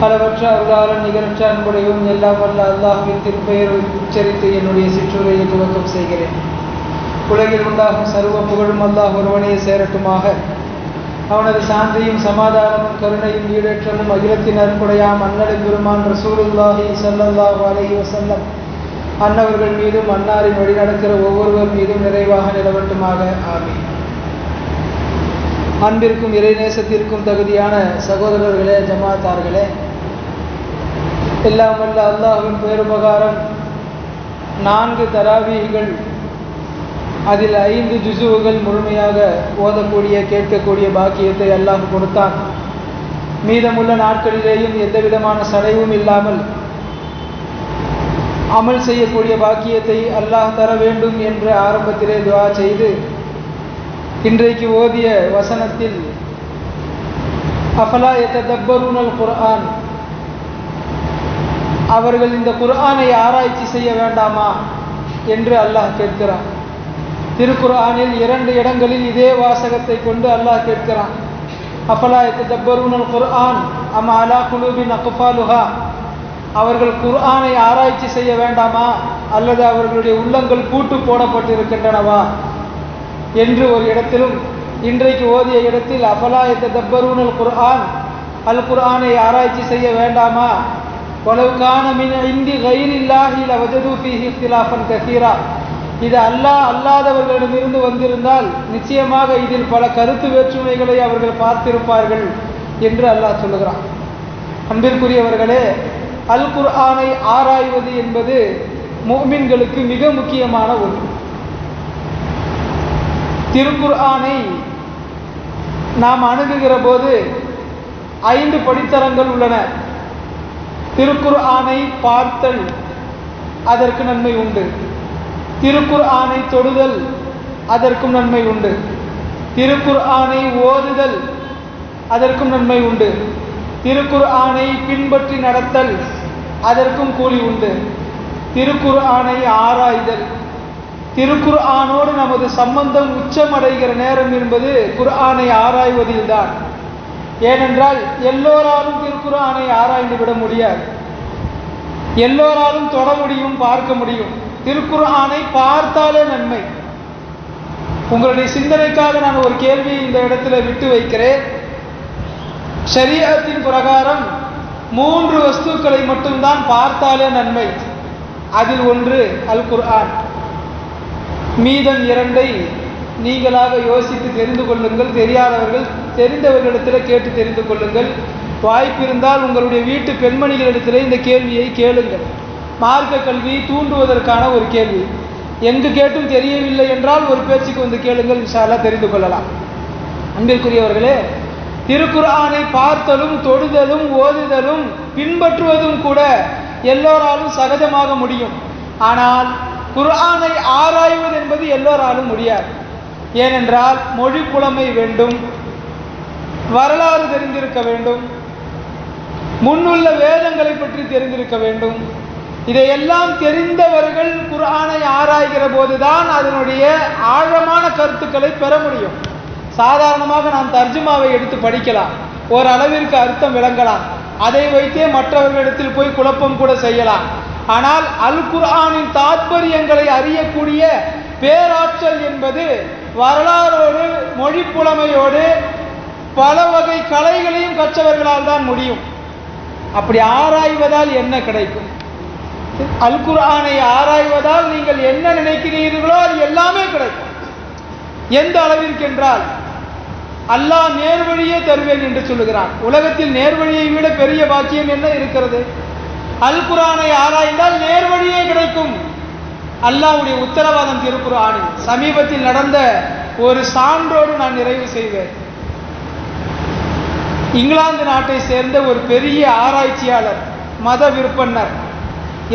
பலவற்ற அருளாளன் நிகரற்ற அன்புடையும் எல்லா வல்ல அல்லாஹின் திருப்பெயரை உச்சரித்து என்னுடைய சிற்றுரையை துவக்கம் செய்கிறேன். உலகில் உண்டாகும் சர்வ புகழும் அல்லாஹ் ஒருவனே சேரட்டுமாக. அவனது சாந்தியும் சமாதானமும் கருணையும் ஈடேற்றமும் அகிலத்தின் அன்புடையாம் அன்னடை பெருமான் ரசூலுல்லாஹி ஸல்லல்லாஹு அலஹி வசல்லம் அன்னவர்கள் மீதும் அன்னாரின் வழி நடக்கிற ஒவ்வொருவர் மீதும் நிறைவாக நிலவட்டுமாக. ஆமீன். அன்பிற்கும் இறைநேசத்திற்கும் தகுதியான சகோதரர்களே ஜமாத்தார்களே எல்லாம் வல்ல அல்லாஹின் பேருபகாரம் நான்கு தராவீகள் அதில் ஐந்து ஜுசுவுகள் முழுமையாக ஓதக்கூடிய கேட்கக்கூடிய பாக்கியத்தை அல்லாஹ் கொடுத்தான். மீதமுள்ள நாட்களிலேயும் எந்த விதமான சடைவும் இல்லாமல் அமல் செய்யக்கூடிய பாக்கியத்தை அல்லாஹ் தர வேண்டும் என்று ஆரம்பத்திலே துவா செய்து இன்றைக்கு ஓதிய வசனத்தில் அஃபலா எத்தப்பருனல் குர்ஆன் அவர்கள் இந்த குர்ஆனை ஆராய்ச்சி செய்ய வேண்டாமா என்று அல்லாஹ் கேட்கிறான். திருக்குர்ஆனில் இரண்டு இடங்களில் இதே வாசகத்தை கொண்டு அல்லாஹ் கேட்கிறான். அஃபலா எத்தப்பருனல் குர்ஆன் அம் அலா குலூபின் அக்குஃபாலுஹா அவர்கள் குர்ஆனை ஆராய்ச்சி செய்ய வேண்டாமா? அல்லது அவர்களுடைய உள்ளங்கள் பூட்டு போடப்பட்டிருக்கின்றனவா? என்று ஒரு இடத்திலும் இன்றைக்கு ஓதிய இடத்தில் அஃபலா எத்தப்பருனல் குர்ஆன்? அல் குர்ஆனை ஆராய்ச்சி செய்ய வேண்டாமா? வலவுக்கான மின் இந்தி கயிறில்லாஹி லவஜது ஃபீஹி இஃப்திலாஃபன் கசீரா. இது அல்லாஹ் அல்லாதவர்களிடமிருந்து வந்திருந்தால் நிச்சயமாக இதில் பல கருத்து வேற்றுமைகளை அவர்கள் பார்த்திருப்பார்கள் என்று அல்லாஹ் சொல்லுகிறான். அன்பிற்குரியவர்களே அல் குர்ஆனை ஆராய்வது என்பது மோமின்களுக்கு மிக முக்கியமான ஒன்று. திருக்குர்ஆனை நாம் அணுகுகிற போது ஐந்து படித்தரங்கள் உள்ளன. திருக்குர் ஆணை பார்த்தல் அதற்கு நன்மை உண்டு. திருக்குர் ஆணை தொடுதல் அதற்கும் நன்மை உண்டு. திருக்குர் ஆணை ஓதுதல் அதற்கும் நன்மை உண்டு. திருக்குர் ஆணை பின்பற்றி நடத்தல் அதற்கும் கூலி உண்டு. திருக்குர் ஆணை ஆராய்தல் திருக்குர் ஆனோடு நமது சம்பந்தம் உச்சமடைகிற நேரம் என்பது குர்ஆனை ஆராய்வதில்தான். ஏனென்றால் எல்லோராலும் திருக்குர்ஆனை ஆராய்ந்து விட முடியாது. எல்லோராலும் தொட முடியும் பார்க்க முடியும். திருக்குர்ஆனை பார்த்தாலே நன்மை. உங்களுடைய சிந்தனைக்காக நான் ஒரு கேள்வியை இந்த இடத்துல விட்டு வைக்கிறேன். சரீரத்தின் பிரகாரம் மூன்று வஸ்துக்களை மட்டும்தான் பார்த்தாலே நன்மை. அதில் ஒன்று அல் குர்ஆன். மீதம் இரண்டை நீங்களாக யோசித்து தெரிந்து கொள்ளுங்கள். தெரியாதவர்கள் தெரிந்தவர்களிடத்தில் கேட்டு தெரிந்து கொள்ளுங்கள். வாய்ப்பிருந்தால் உங்களுடைய வீட்டு பெண்மணிகளிடத்தில் இந்த கேள்வியை கேளுங்கள். மார்க்க கல்வி தூண்டுவதற்கான ஒரு கேள்வி. எங்கு கேட்டும் தெரியவில்லை என்றால் ஒரு பேச்சுக்கு வந்து கேளுங்கள் இன்ஷால்லா தெரிந்து கொள்ளலாம். அன்பிற்குரியவர்களே திருக்குறானை பார்த்தலும் தொடுதலும் ஓதுதலும் பின்பற்றுவதும் கூட எல்லோராலும் சகஜமாக முடியும். ஆனால் குர்ஆனை ஆராய்வது என்பது எல்லோராலும் முடியாது. ஏனென்றால் மொழி புலமை வேண்டும் வரலாறு தெரிந்திருக்க வேண்டும் முன்னுள்ள வேதங்களை பற்றி தெரிந்திருக்க வேண்டும். இதையெல்லாம் தெரிந்தவர்கள் குர்ஆனை ஆராய்கிற போதுதான் அதனுடைய ஆழமான கருத்துக்களை பெற முடியும். சாதாரணமாக நாம் தர்ஜுமாவை எடுத்து படிக்கலாம் ஓரளவிற்கு அர்த்தம் விளங்கலாம். அதை வைத்தே மற்றவர்களிடத்தில் போய் குழப்பம் கூட செய்யலாம். ஆனால் அல் குர்ஆனின் தாத்பரியங்களை அறியக்கூடிய பேராற்றல் என்பது வரலாறோடு மொழி புலமையோடு பல வகை கலைகளையும் கற்றவர்களால் தான் முடியும். அப்படி ஆராய்வதால் என்ன கிடைக்கும்? அல் குர்ஆனை ஆராய்வதால் நீங்கள் என்ன நினைக்கிறீர்களோ அது எல்லாமே கிடைக்கும். எந்த அளவிற்கு என்றால் அல்லாஹ் நேர்வழியே தருவேன் என்று சொல்லுகிறான். உலகத்தில் நேர்வழியை விட பெரிய பாக்கியம் என்ன இருக்கிறது? அல் குரானை ஆராய்ந்தால் நேர்வழியே கிடைக்கும். அல்லாஹ்வுடைய உத்தரவாதம் திருக்குர்ஆனில். சமீபத்தில் நடந்த ஒரு சான்றோடு நான் நிறைவு செய்வேன். இங்கிலாந்து நாட்டை சேர்ந்த ஒரு பெரிய ஆராய்ச்சியாளர் மத விற்பனர்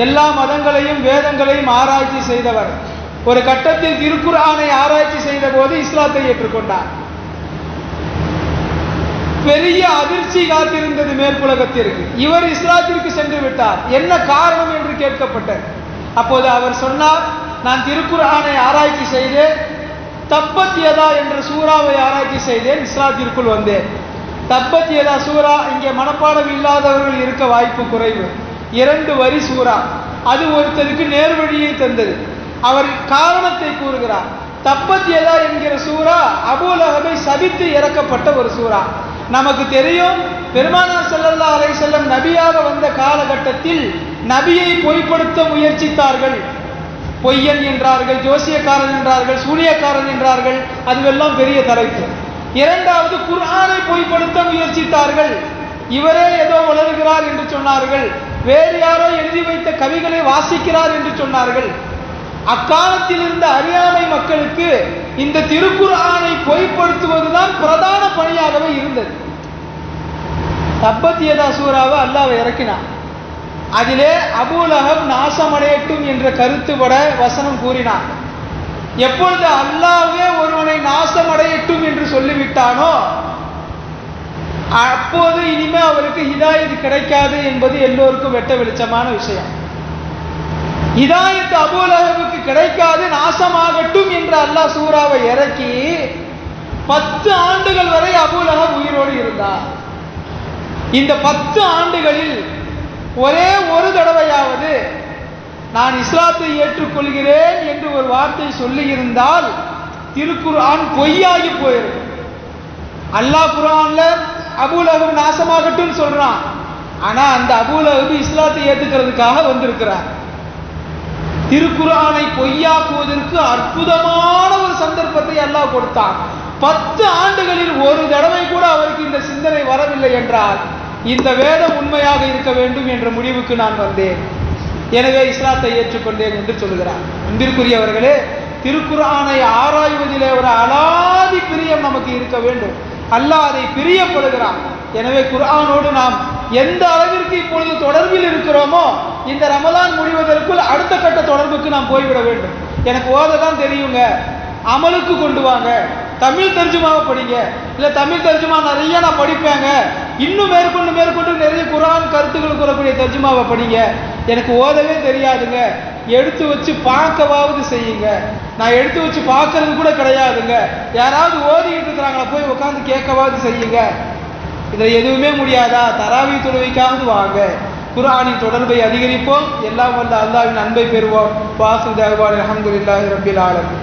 எல்லா மதங்களையும் வேதங்களையும் ஆராய்ச்சி செய்தவர். ஒரு கட்டத்தில் திருக்குறானை ஆராய்ச்சி செய்த போது இஸ்லாத்தை ஏற்றுக்கொண்டார். பெரிய அதிர்ச்சி காத்திருந்தது மேற்குலகத்திற்கு இவர் இஸ்லாத்திற்கு சென்று விட்டார். என்ன காரணம் என்று கேட்கப்பட்டது. அப்போது அவர் சொன்னார் நான் திருக்குர்ஆனை ஆராய்ச்சி செய்தேன். தப்பத் யதா என்ற சூறாவை ஆராய்ச்சி செய்தேன். இஸ்லாத்திற்குள் வந்தேன். தப்பத் யதா சூரா இங்கே மனப்பாடம் இல்லாதவர்கள் இருக்க வாய்ப்பு குறைவு. இரண்டு வரி சூறா. அது ஒருத்தருக்கு நேர்வழியை தந்தது. அவர் காரணத்தை கூறுகிறார். தப்பத் யதா என்கிற சூரா அபூலகபை சபித்து இறக்கப்பட்ட ஒரு சூரா நமக்கு தெரியும் பெருமானார் செல்லல்லா அலை செல்லம் நபியாக வந்த காலகட்டத்தில் நபியை பொய்ப்படுத்த முயற்சித்தார்கள். பொய்யன் என்றார்கள் ஜோசியக்காரன் என்றார்கள் சூனியக்காரன் என்றார்கள் அதுவெல்லாம் பெரிய தலைப்பு. இரண்டாவது குர்ஆனை பொய்ப்படுத்த முயற்சித்தார்கள். இவரே ஏதோ வளர்கிறார் என்று சொன்னார்கள். வேறு யாரோ எழுதி வைத்த கவிகளை வாசிக்கிறார் என்று சொன்னார்கள். அக்காலத்தில் இருந்த அறியாமை மக்களுக்கு இந்த திருக்குர்ஆனை பொய்ப்படுத்துவதுதான் பிரதான பணியாகவே இருந்தது. தப்பத்தியதா சூறாவை அல்லாவை இறக்கினான் அதிலே அபூலகம் நாசமடையட்டும் என்ற கருத்துப்பட வசனம் கூறினான் எப்பொழுது அல்லாஹ்வே ஒருவனை நாசமடையட்டும் என்று சொல்லிவிட்டானோ அப்போது இனிமே அவருக்கு ஹிதாயத் கிடைக்காது என்பது எல்லோருக்கும் வெட்ட வெளிச்சமான விஷயம். ஹிதாயத் அபூலகவுக்கு கிடைக்காது நாசமாகட்டும் என்று அல்லாஹ் சூறாவை இறக்கி பத்து ஆண்டுகள் வரை அபூலகம் உயிரோடு இருந்தார். இந்த பத்து ஆண்டுகளில் ஒரே ஒரு தடவையாவது நான் இஸ்லாத்தை ஏற்றுக்கொள்கிறேன் என்று ஒரு வார்த்தை சொல்லியிருந்தால் திருக்குர்ஆன் பொய்யாகி போயிருக்கும் அல்லாஹ் குரான்ல அபூலகம் நாசமாகட்டும் சொல்றான். ஆனா அந்த அபூலகம் இஸ்லாத்தை ஏத்துக்கிறதுக்காக வந்திருக்கிறார். திருக்குர்ஆனை பொய்யாக்குவதற்கு அற்புதமான ஒரு சந்தர்ப்பத்தை அல்லாஹ் கொடுத்தான். பத்து ஆண்டுகளில் ஒரு தடவை கூட அவருக்கு இந்த சிந்தனை வரவில்லை என்றால் இந்த வேதம் உண்மையாக இருக்க வேண்டும் என்ற முடிவுக்கு நான் வந்தேன். எனவே இஸ்லாத்தை ஏற்றுக்கொண்டேன் என்று சொல்கிறார் அன்பிற்குரியவர்களே திருக்குர்ஆனை ஆராய்வதிலே ஒரு அலாதி பிரியம் நமக்கு இருக்க வேண்டும். அல்லாஹ் அதை பிரியப்படுகிறான். எனவே குர்ஆனோடு நாம் எந்த அளவிற்கு இப்பொழுது தொடர்பில் இருக்கிறோமோ இந்த ரமலான் முடிவதற்குள் அடுத்த கட்ட தொடர்புக்கு நாம் போய்விட வேண்டும். எனக்கு ஓத தான் தெரியுங்க. அமலுக்கு கொண்டு வாங்க. தமிழ் தர்ஜுமாவை படிங்க. இல்லை தமிழ் தர்ஜுமா நிறைய நான் படிப்பேங்க. இன்னும் மேற்கொண்டு மேற்கொண்டு நிறைய குரான் கருத்துக்கள் கூறக்கூடிய தர்ஜுமாவை படிங்க. எனக்கு ஓதவே தெரியாதுங்க. எடுத்து வச்சு பார்க்கவாவது செய்யுங்க. நான் எடுத்து வச்சு பார்க்கறது கூட கிடையாதுங்க. யாராவது ஓதிக்கிட்டு இருக்கிறாங்களா போய் உட்காந்து கேட்கவாவது செய்யுங்க. இதில் எதுவுமே முடியாதா? தராவி துணவிக்காவது வாங்க. குரானின் தொடர்பை அதிகரிப்போம். எல்லாம் வந்த அல்லாவின் அன்பை பெறுவோம். வாசு தேவான் அலமதுல்லாஹி ரபில் ஆலம்